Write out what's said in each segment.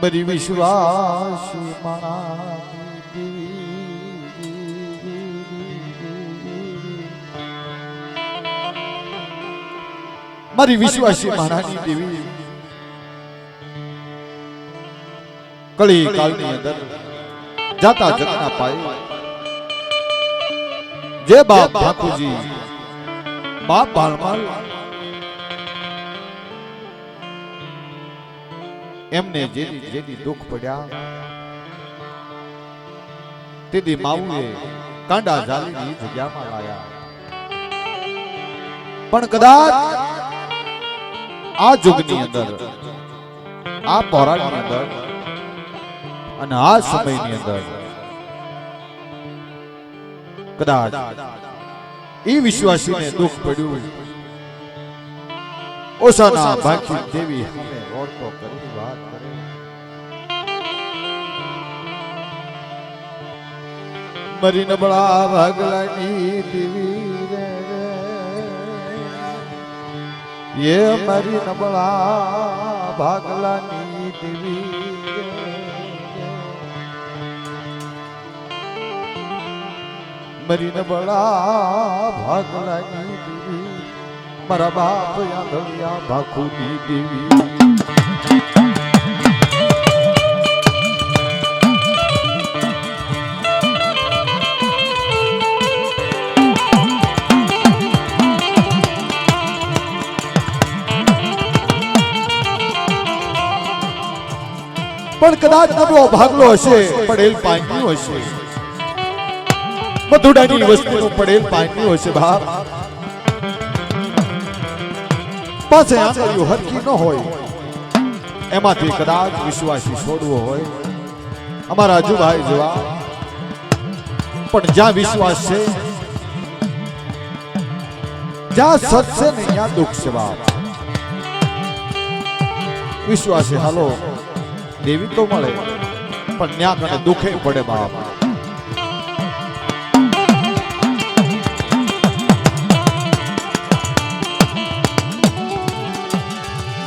બરી વિશ્વાસ મારી વિશ્વાસી માણાની દેવી. કળી કાળની અંદર જાતા જગના પાય. જે બાપ ઠાકોરજી, બાપ બાળમાલ, એમને જેની જેની દુઃખ પડ્યા, તેથી માવુએ કાંડા જાલીની જગ્યામાં લાયા. પણ કદાચ આ યુગની અંદર, આ પૌરાણની અંદર અને આ સમયની અંદર કદાચ એ વિશ્વાસીને દુઃખ પડ્યું ઓસાના ભાખી દેવી ઓળખો કરી વાત કરે દેવી રે. એ મરી નબળા ભાગલાની દેવી. મરી નબળા ભાગલાની દેવી મારા બાપ યાદળિયા ભાખુની દેવી પણ કદાચ નબળો ભાગલો હશે, પડેલ પાણી હશે. મધુડાની વસ્તુનો પડેલ પાંચ્યું હશે, બાપ. પાસે આંગળીઓ હરકી ન હોય. એમાંથી કદાચ વિશ્વાસી છોડવો હોય. અમારા અજુભાઈ જેવા પણ જ્યાં વિશ્વાસ છે, જ્યાં સત છે ને ત્યાં દુઃખ છે, બાપ. વિશ્વાસે, હાલો દેવી તો મળે, પણ ત્યાં કને દુઃખે પડે બાપ.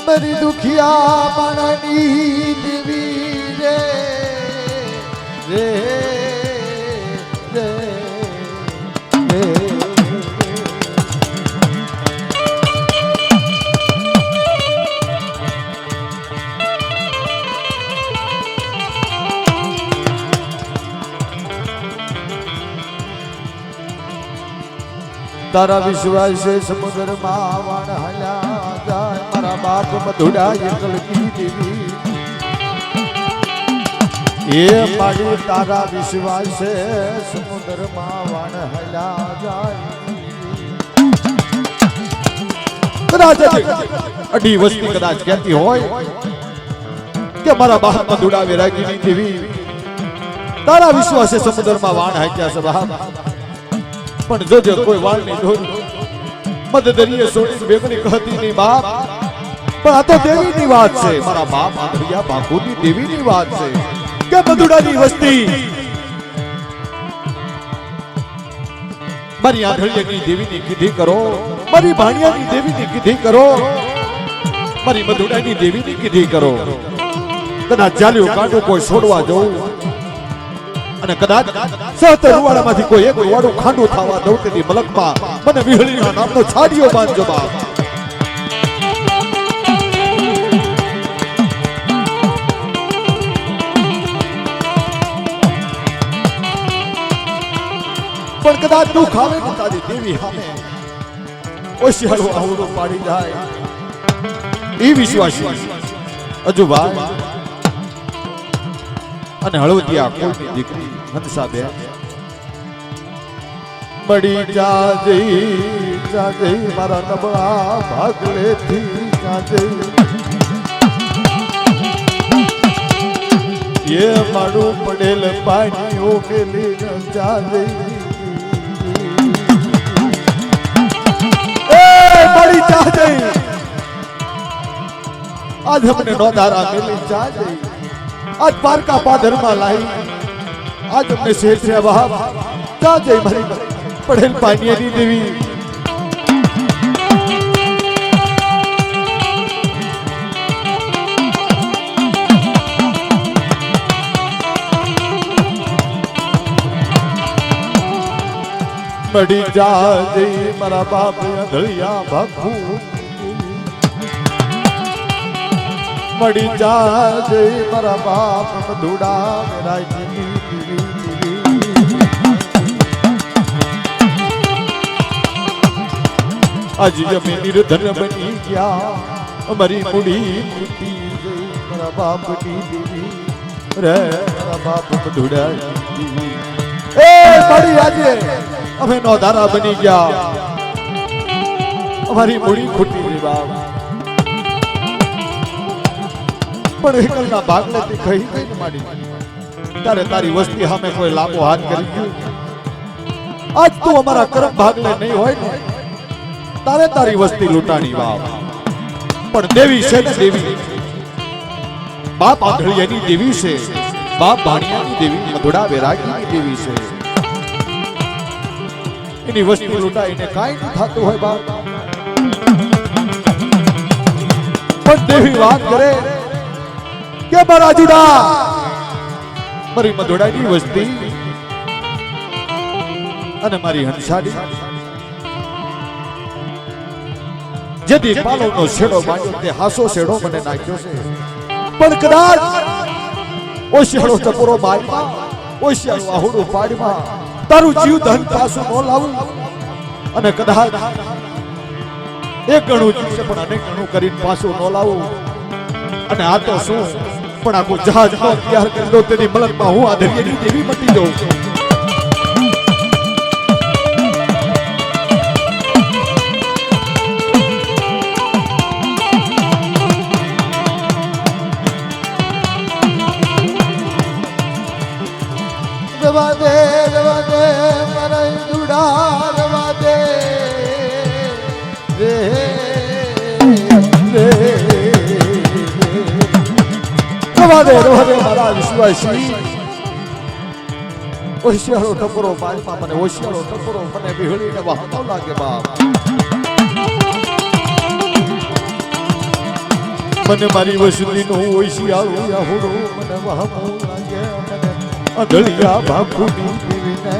મારી દુખિયા પણ દેવી રે રે. તારા વિશ્વાસે સમુદ્રમાં વાણ હલ્યા જાય મારા બાપ મધુડા એ મારી તારા વિશ્વાસે સમુદ્રમાં વાણ હલ્યા જાય કદાચ અઢી વસ્તી કદાચ કહેતી હોય કે મારા બાપ મધુડા વિરાગીની દીધી. તારા વિશ્વાસે સમુદ્રમાં વાણ હાક્યા છે બાપ. પણ જોજો કોઈ વાળ નહીં ધોરી દરિયે સોની બેગડી કહતી ની બાપ. પણ આ તો દેવીની વાત છે. મારા બાપ આંધળિયા બાપુની દેવીની વાત છે. કે મધુડાની વસ્તી? મારી આંધળિયાની દેવીની કીધી કરો. મારી ભાણિયાની દેવીની કીધી કરો. મારી મધુડાની દેવીની કીધી કરો. કદાચ ચાલ્યું કાઢું કોઈ છોડવા જવું. અને કદાચ સહત રૂવાડામાંથી કોઈ એક વાડું ખાંડું થવા દૌતેની મલકમાં મને વિહળીના નામનો છાડિયો બાંધજો બાપ. પણ કદાચ દુઃખ આવે ને દેવી સામે. ઓશિયાળું આવડું પાડી જાય. એ વિશ્વાસ. હજુ ભાઈ અને હળવદિયા કોઈની દીકરી હંસાબેન મળી જાજે જાજે મારા નબળા ભાગલેથી જાજઈ એ મારું પડેલ પાણીઓ મેલી ન ચાલે એ મારી ચાલે આજ અમને નોંધારા મેલી ચાલે આજ પારકા પાદરમાં લાઈ આજ અમને શેઠ છે બાપ ચાલે મારી પડેલ પાણીની દેવી મળી જાજે મારા બાપ અંધળિયા બાપુ મળી જાજે, મારા બાપ મધુડા મેરા આજ અમે નિર્ધન બની ગયા, અમારી મૂડી મૂર્તિ મારા બાપની દેવી રે મારા બાપ મધુડા એ મળી આજે અમે નોધારા બની ગયા. અમારી મૂડી ખૂટી બાપ. પણ એકલના ભાગલે તે કહી ગઈ ને માડી ત્યારે તારી વસ્તી સામે કોઈ લાંબો હાથ કરી ગયું? આજ તું અમારા કરમ ભાગલે નહીં હોય ને, તારે તારી વસ્તી લૂંટાણી બાપ પણ દેવી છે ને દેવી. બાપ આંધળિયાની દેવી છે. બાપ ભાણિયાની દેવી, મધુડા વેરાગીની દેવી છે. એની વસ્તી લૂંટાઈને કાંઈ નહીં થતું હોય બાપ. પણ દેવી વાત કરે. કે મારા જુડા? મારી મધુડાની વસ્તી અને મારી હંસાડી. જેથી પાલોનો છેડો માંડ્યો તે હાસો છેડો મને નાખ્યો છે. પણ કદાચ ઓશિયાળો ટપોરો ઓ ઓશિયાળું આહુડો પાડમાં તારું જીવ ધન પાછું ન લાવું. અને કદાચ એક ગણું જીવશે પણ અનેક ગણું કરીને પાછું ન લાવું. અને આ તો શું? પણ આખું જહાજ નો તૈયાર કરી દો તેની મલકમાં હું આ દરિયાની દેવી મટી દઉં રવા મારા વિશ્વાસી. ઓશિયાળો ટપરો બાજમાં મને ઓશિયાળો ટપરો, મને વિહળીને વાહતો લાગે બાપ. મને મારી વસુલીનું ઓશિયાળું યાહુડું મને વાહતો મને અઢળિયા બાપુની દેવીને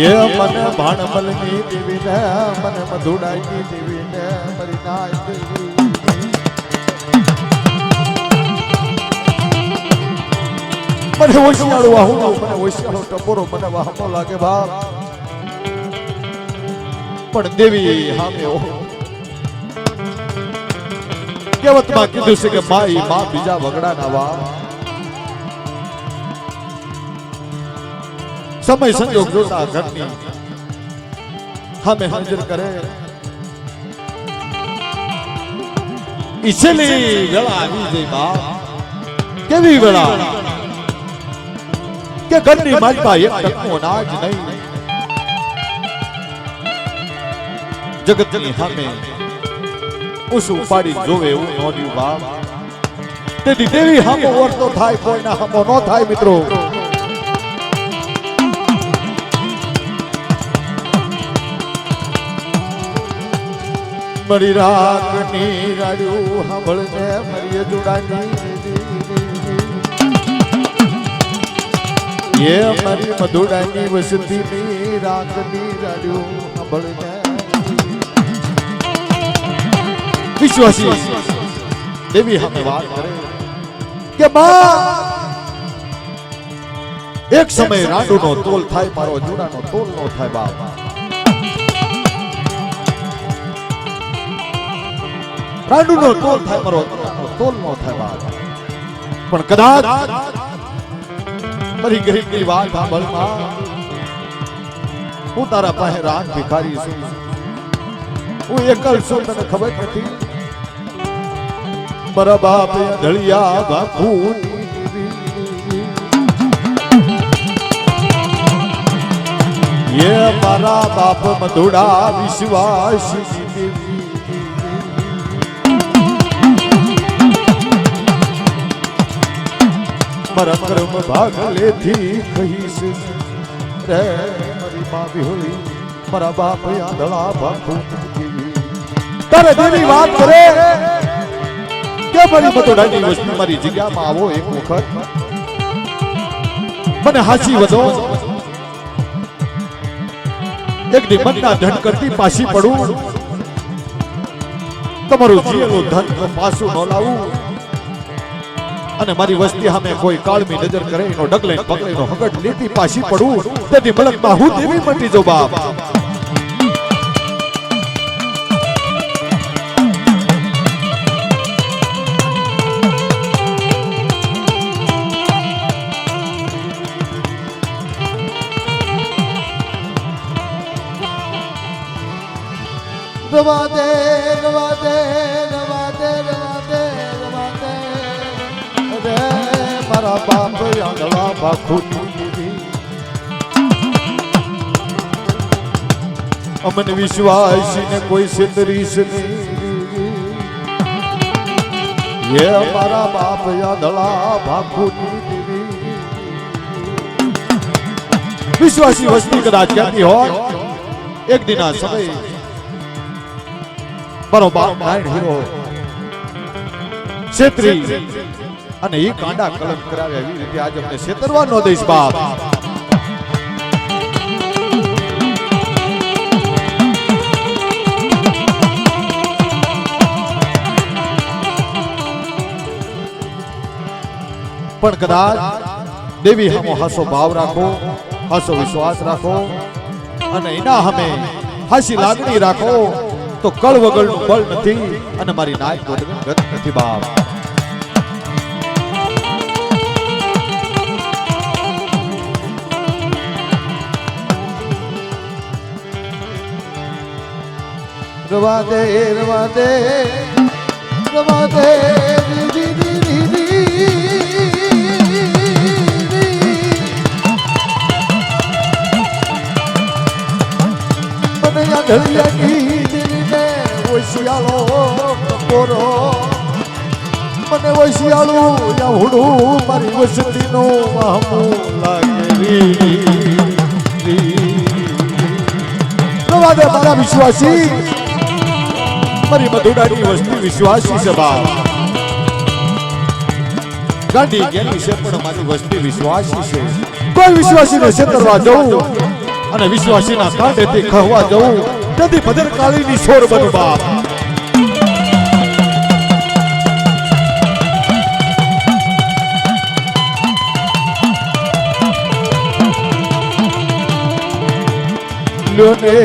યે મને ભાણમલની દેવીને મને મધુડાઈની દેવીને મારી નાય મને ઓશિયાળો વાહુડો મને ઓશિયાળો ટપોરો મને વાહમો લાગે બાપ. પણ દેવી હામે ઓ કહેવતમાં કીધું છે કે માઈ મા બીજા વગડાના વા સમય સંજોગ જોતા ઘરની હામે હાજર કરે. ઇસલી વેળા આવી જઈ બાપ. કેવી વેળા? કે ઘરની માલપા એક ટકનો અનાજ નહીં. જગતની સામે ઉસ ઉપાડી જોવે એવું નોર્યું બાપ. તેથી દેવી હામો વર્તો થાય, કોઈના હામો ન થાય મિત્રો. મરી રાખની રાડ્યું, સાંભળને મરીએ જોડાની એ મારી મધુડાની વસતીની રાતની રાડ્યું સાંભળને વિશ્વાસી. દેવી હમે વાત કરે કે માં એક સમય રાંડુનો તોલ થાય, મારો જુડાનો તોલ નો થાય બાપ રાંડુનો તોલ થાય, મારો તોલ નો થાય બાપ પણ કદાચ મારી ગરીબની વાત સાંભળમાં હું તારા પાસે રાત ભિખારી છું હું એકલ છું તને ખબર નથી મારા બાપ ધળિયા બાપુ એ મારા બાપ મધુડા વિશ્વાસ મારા કર્મ ભાગ લેથી કહીશ રે મારી મા વિહોળી મારા બાપ આંધળા બાપુ તારે દેવી વાત કરે કે મારી મતોડાની વસ્તુ મારી જગ્યામાં આવો એક વખત મને હાચી વધો એક દી મનના ધન કરતી પાછી પડું તમારું જીયેલું ધન પાછું ન લાવું અને મારી વસ્તી સામે કોઈ કાળમી નજર કરે, એનો ડગલે પકડીનો હગટ લીટી પાછી પડું તેથી મલકમાં હું દેવી મટી જો બાપ. રવા દે રવા દે મારા બાપ આંધળા બાખુની દેવી અમને વિશ્વાસ ને કોઈ સિંદરીશ નહીં એ મારા બાપ આંધળા બાખુની દેવી વિશ્વાસી વસ્તી કદાચ ક્યાંથી હોય એક દિના સમય મારો બાપ નારાયણ હીરો છેત્રી અને એ કાંડા કલમ કરાવે એવી રીતે આજે અમને છેતરવા નો દઈશ બાપ. પણ કદાચ દેવી હમો હાસો ભાવ રાખો, હાસો વિશ્વાસ રાખો, અને એના હમે હાસી લાગણી રાખો, તો કળ વગરનું બળ નથી અને મારી નાય ગોદગન ગત નથી બાપ. રવા દે રવા દે રવા દે રી રી રી રી રી. મને આંધળિયા કીધીને ઓશિયાળો કપોરો. મને ઓશિયાળું યાહુડું મારી વસતીનું વાહમું મારા વિશ્વાસી. મારી મધુડાની વસ્તી વિશ્વાસી સભા. ગાંધી જ્ઞાની છે, પણ મારી વસ્તી વિશ્વાસી છે. કોઈ વિશ્વાસીને છેતરવા જવું અને વિશ્વાસીના કાંઠેથી ખહવા જવું, તેથી ભદ્રકાળીની છોર બનું બાપ. લોને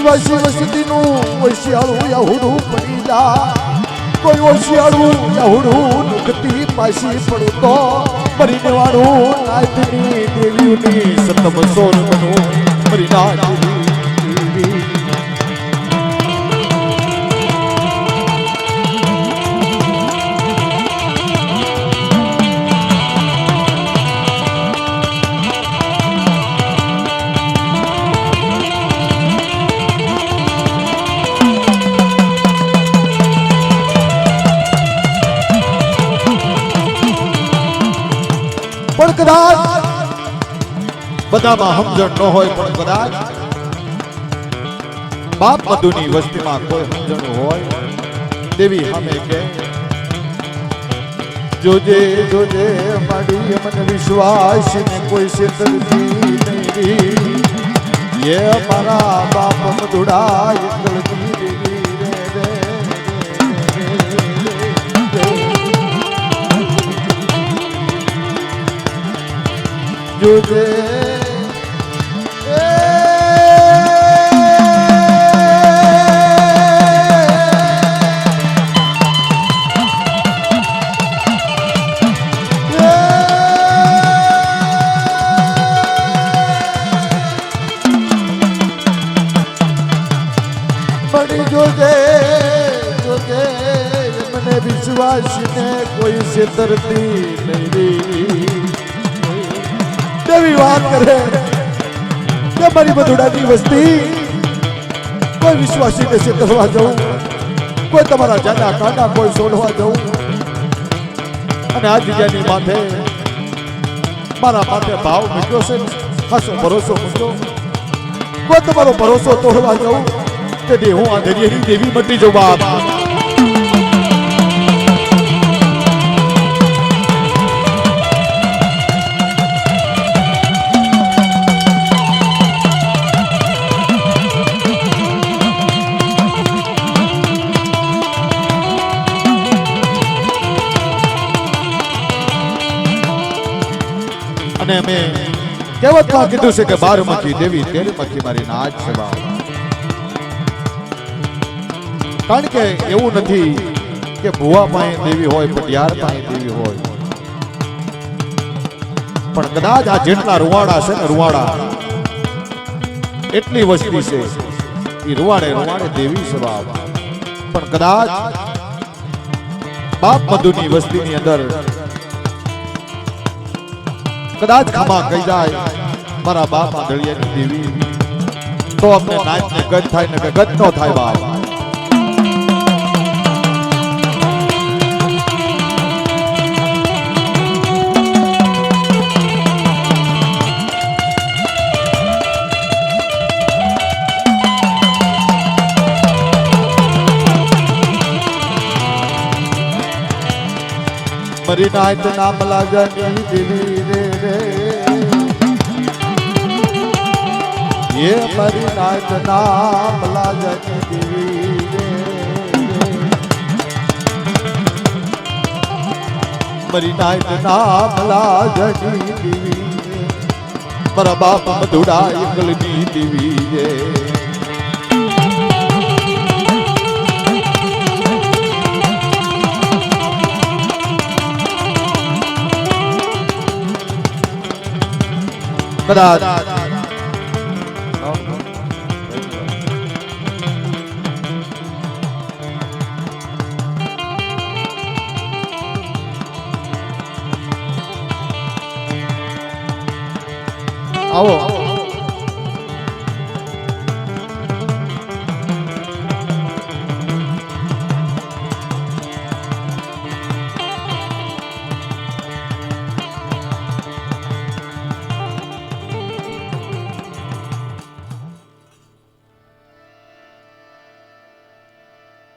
વિશ્વાસી વસતીનું ઓશિયાળું યાહુડું પડી જા કોઈ ઓશિયાળું યાહુડું નુકતી પાછી પડું તો મરીને વાળું નાથની દેવીઓની સતમ સોર બનું મરી કદાચ. બધામાં સમજણ ન હોય પણ કદાચ. બાપ મધુની વસ્તીમાં કોઈ સમજણ હોય દેવી અમે કે, જોજે જોજે, મારી મને વિશ્વાસ ને કોઈ છેતરતી નહીં એ મારા બાપ મધુડા એકલતી göre જોતે જોતે મને વિશ્વાસ ને કોઈ સિતરતી કરે. કે મારી બધુડાની વસ્તી કોઈ વિશ્વાસી વિશ્વાસીને કરવા જવું. કોઈ તમારા જાના કાંડા કોઈ શોધવા જવું. અને આ બીજાની માથે મારા માથે ભાવ મૂક્યો છે. ખાસો ભરોસો મૂક્યો. કોઈ તમારો ભરોસો તોડવા જવું. તેથી હું આ દરિયાની દેવી મટી જવું બાપ. અને અમે કહેવતમાં કીધું છે કે બારમખી દેવી તેરમખી મારી નાચ સેવા. કારણ કે એવું નથી કે ભુવા પાસે દેવી હોય, પટિયાર પાસે દેવી હોય. પણ કદાચ આ જેટલા રૂવાડા છે ને રૂવાડા, એટલી વસ્તી છે એ રૂવાડે રૂવાડે દેવી સેવા પણ કદાચ બાપ મધુની વસ્તીની અંદર કદાચ ખમા કહી જાય. મારા બાપ આંધળિયાની દેવી તો અમને નાચ ને ગજ થાય ને કે ગજ નો થાય બાપ. મરી નાય તો નામ લાગની દેવી. હે મરીનાથ નામ લાજની દેવી મરીનાથ નામ લાજની દેવી મારા બાપ મધુડા એકલની દેવી કદાચ આવો.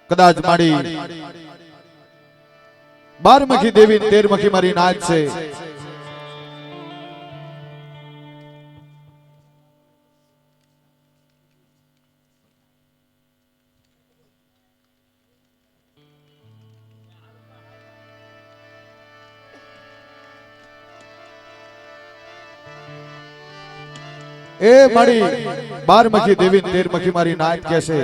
કદાચ મારી બારમખી દેવી તેરમખી મારી નાચ છે. એ મારી બાર મખી દેવી તેર મખી મારી નાયક કે છે.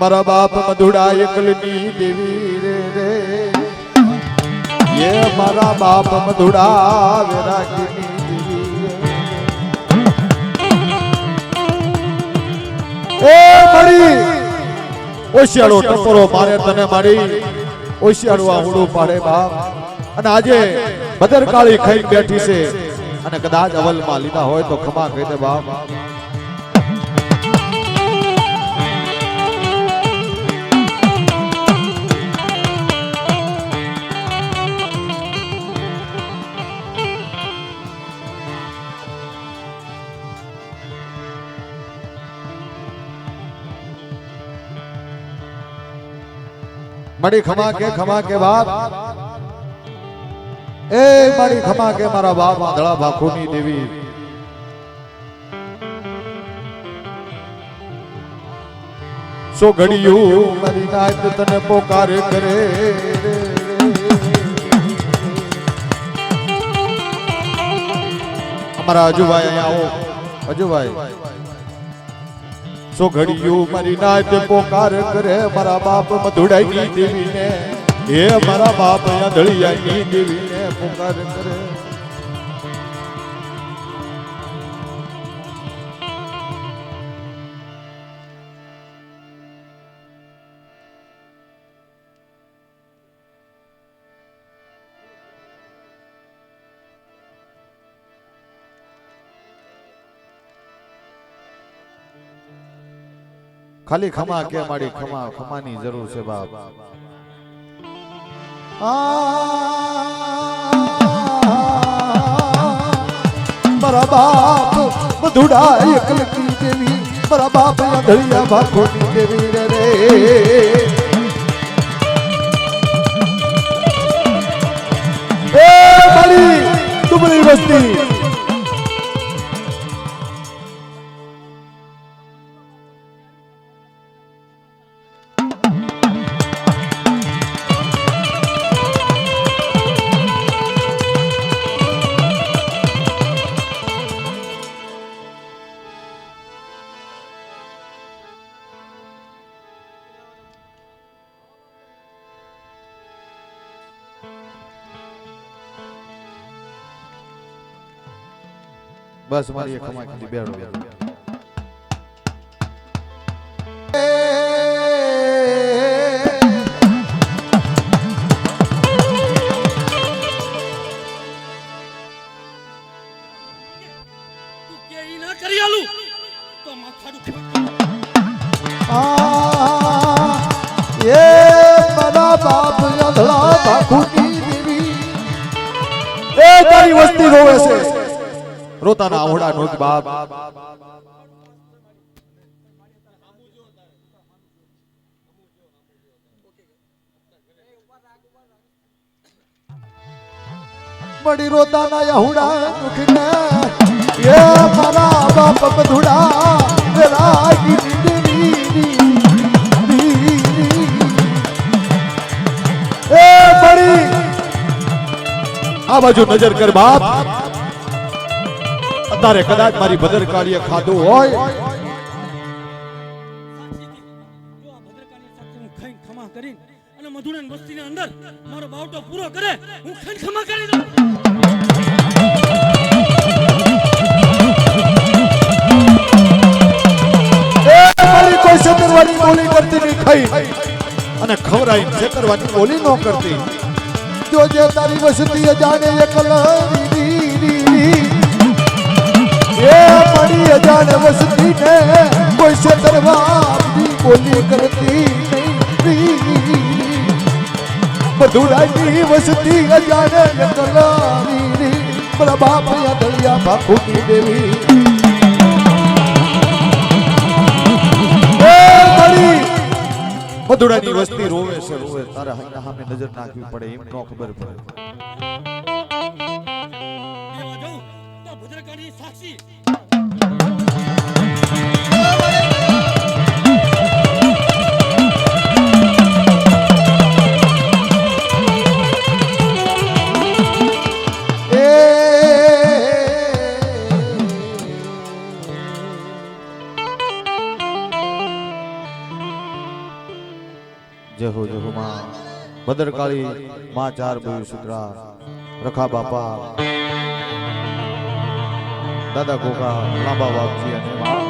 મારા બાપ મધુડા એકલની દેવી રે રે. એ મારા બાપ મધુડા વેરાગીની એ મારી ઓશિયાળો ટકોરો મારે તને મારી ઓશિયાળો આ હુડું પાડે બાપ. અને આજે બદરકાળી ખાઈ બેઠી છે. અને કદાચ અવલમાં લીધા હોય તો ખમા કહી દે બાપ. મળી ખમા કે ખમા કે બાપ. એ મારી ખમા કે મારા બાપ આંધળા ભાખોની દેવી. સો ઘડિયું મારી નાત તને પોકારે કરે. અમારા અજુભાઈ અહીંયા આવો. અજુભાઈ. સો ઘડિયું મારી નાત પોકાર કરે. મારા બાપ મધુડાઈ દેવીને. એ મારા બાપ અધળિયાની દેવી હુંકાર કરે ખાલી ખમા કે મારી ખમા ખમાની જરૂર છે બાપ. આ મારા બાપ મધુડા એકલકી દેવી મારા બાપ અંધળિયા ભાખોની દેવી રે એ મારી ડુબળી વસ્તી. બસ મારી એ ખાલી બેડો નોક બાપ. મળી રોતાના યહુડા દુખને, એ મારા બાપ બધુડા રાગી એ બડી આ બાજુ નજર કર બાપ. અત્યારે કદાચ મારી ભદ્રકાળીએ ખાધું હોય. અને મધુરાની વસ્તીની અંદર મારો ખવરાઈ છેતરવાની બોલી ન કરતી. જો જે તારી વસતી જાણે એકલરી એ પડી અજાણે વસતી ને કોઈ છેતરવાની બોલી કરતી નહીં. બધુડાની વસ્તી અજાણે એકલરી બરા બાપ દળિયા બાપુની દેવી. મધુડાની વસ્તી રોવે છે, રોવે તારા હાઈના નજર નાખવી પડે, એમ નો ખબર પડે. ભદ્રકાળી માં ચાર બહુ સુતરા રખા બાપા દાદા કોકા લાંબા બાપજી અને માં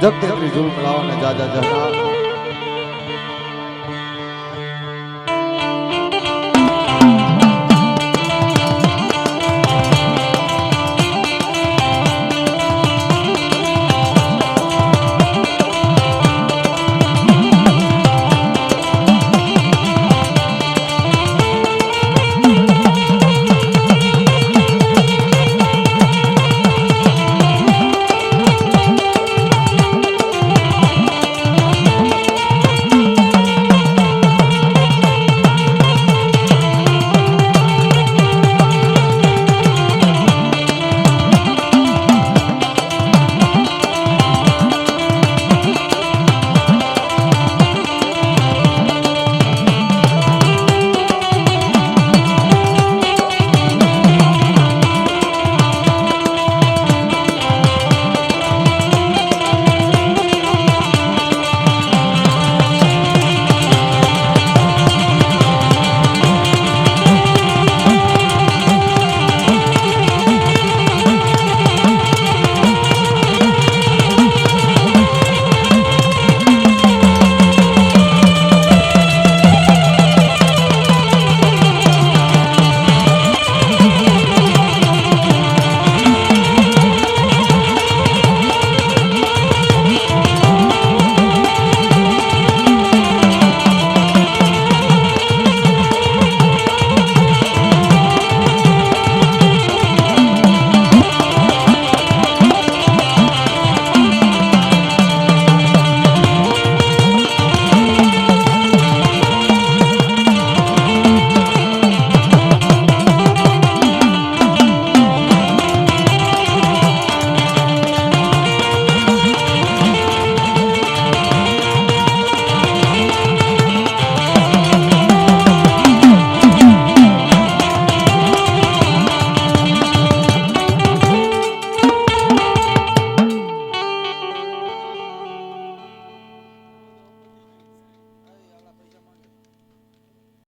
જગતેત્રી જુલ મલાવાને જાજા જહના